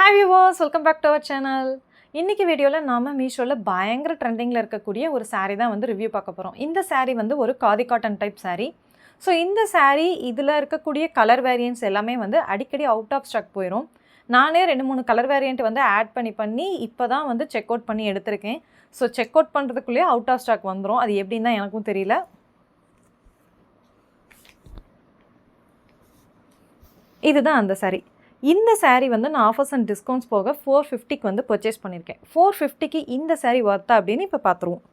Hi viewers welcome back to our channel இன்றைக்கி வீடியோவில் நாம் மீஷோவில் பயங்கர ட்ரெண்டிங்கில் இருக்கக்கூடிய ஒரு சாரீ தான் வந்து ரிவ்யூ பார்க்க போகிறோம் இந்த சாரீ வந்து ஒரு khadi cotton type sari so இந்த சாரீ இதில் இருக்கக்கூடிய கலர் வேரியன்ட்ஸ் எல்லாமே வந்து அடிக்கடி அவுட் ஆஃப் ஸ்டாக் போயிடும் நானே ரெண்டு மூணு கலர் வேரியண்ட் வந்து ஆட் பண்ணி பண்ணி இப்போ தான் வந்து செக் அவுட் பண்ணி எடுத்திருக்கேன். ஸோ செக் அவுட் பண்ணுறதுக்குள்ளேயே அவுட் ஆஃப் ஸ்டாக் வந்துடும் அது எப்படின்னு தான் எனக்கும் தெரியல. இதுதான் அந்த சாரீ இந்த சேரீ வந்து நான் ஆஃபர்ஸ் அண்ட் டிஸ்கவுண்ட்ஸ் போக ஃபோர் ஃபிஃப்டிக்கு வந்து பர்ச்சேஸ் பண்ணியிருக்கேன் ஃபோர் ஃபிஃப்டிக்கு இந்த saree ஒர்த்தா அப்படின்னு இப்போ பார்த்துருவோம்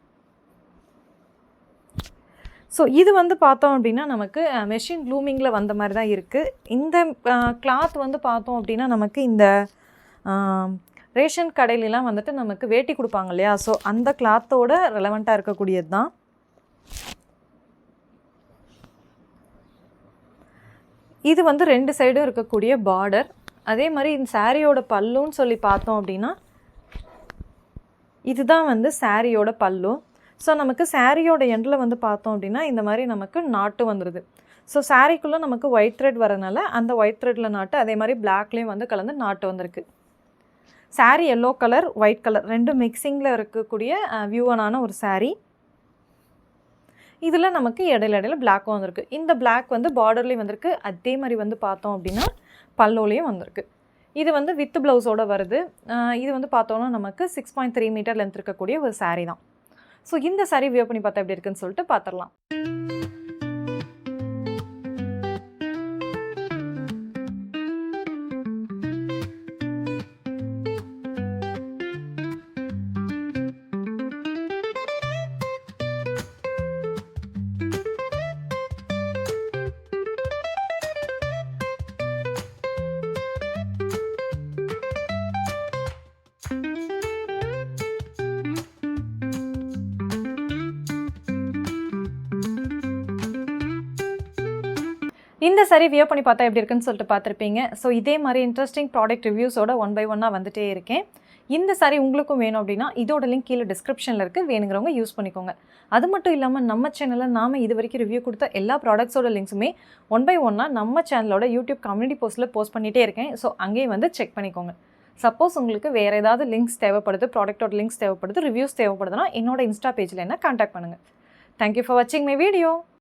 ஸோ இது வந்து பார்த்தோம் அப்படின்னா நமக்கு மெஷின் ப்ளூமிங்கில் வந்த மாதிரி தான் இருக்குது இந்த கிளாத் வந்து பார்த்தோம் அப்படின்னா நமக்கு இந்த ரேஷன் கடையிலலாம் வந்துட்டு நமக்கு வேட்டி கொடுப்பாங்க இல்லையா? ஸோ அந்த கிளாத்தோட ரெலவெண்ட்டாக இருக்கக்கூடியது தான். இது வந்து ரெண்டு சைடும் இருக்கக்கூடிய பார்டர் அதே மாதிரி இந்த சாரியோட பல்லுன்னு சொல்லி பார்த்தோம் அப்படின்னா இதுதான் வந்து சாரியோட பல்லு. ஸோ நமக்கு சாரியோட எண்டில் வந்து பார்த்தோம் அப்படின்னா இந்த மாதிரி நமக்கு நாட்டு வந்துடுது ஸோ சாரிக்குள்ளே நமக்கு ஒயிட் த்ரெட் வரனால அந்த ஒயிட் த்ரெட்டில் நாட்டு அதே மாதிரி பிளாக்லேயும் வந்து கலந்து நாட்டு வந்திருக்கு. Sari yellow colour white colour ரெண்டும் மிக்சிங்கில் இருக்கக்கூடிய வியூவனான ஒரு சாரீ இதில் நமக்கு இடையில இடையில பிளாக்கும் வந்திருக்கு. இந்த பிளாக் வந்து பார்டர்லேயும் வந்திருக்கு. அதே மாதிரி வந்து பார்த்தோம் அப்படின்னா பல்லோலையும் வந்திருக்கு. இது வந்து வித் ப்ளவுஸோட வருது. இது வந்து பார்த்தோன்னா நமக்கு six point three metre length இருக்கக்கூடிய ஒரு சாரீ தான். ஸோ இந்த saree வியோ பண்ணி பார்த்தா எப்படி இருக்குன்னு சொல்லிட்டு பார்த்துடலாம். இந்த சரி வியோ பண்ணி பார்த்தா எப்படி இருக்குன்னு சொல்லிட்டு பார்த்துருப்பீங்க. ஸோ இதே மாதிரி இன்ட்ரெஸ்டிங் ப்ராடக்ட் ரிவ்யூஸோட ஒன் பை ஒன்னாக வந்துட்டே இருக்கேன். இந்த saree உங்களுக்கும் வேணும் அப்படின்னா இதோட லிங்க் கீழே டிஸ்கிரிப்ஷனில் இருக்குது வேணுங்கிறவங்க யூஸ் பண்ணிக்கோங்க. அது மட்டும் இல்லாமல் நம்ம சேனலில் நாம் இது வரைக்கும் ரிவ்யூ கொடுத்த எல்லா ப்ராடக்ட்ஸோட லிங்க்ஸுமே ஒன் பை ஒன்னாக நம்ம சேனலோட யூடியூப் கம்யூனிட்டி போஸ்ட்டில் போஸ்ட் பண்ணிகிட்டே இருக்கேன். ஸோ அங்கேயும் வந்து செக் பண்ணிக்கோங்க. சப்போஸ் உங்களுக்கு வேறு ஏதாவது லிங்க்ஸ் தேவைப்படுது ப்ராடக்ட்டோட லிங்க்ஸ் தேவைப்படுது ரிவ்யூஸ் தேவைப்படுதுன்னா என்னோட இன்ஸ்டா பேஜில் என்ன காண்டாக்ட் பண்ணுங்கள் தேங்க்யூ ஃபார் வாட்சிங் மை வீடியோ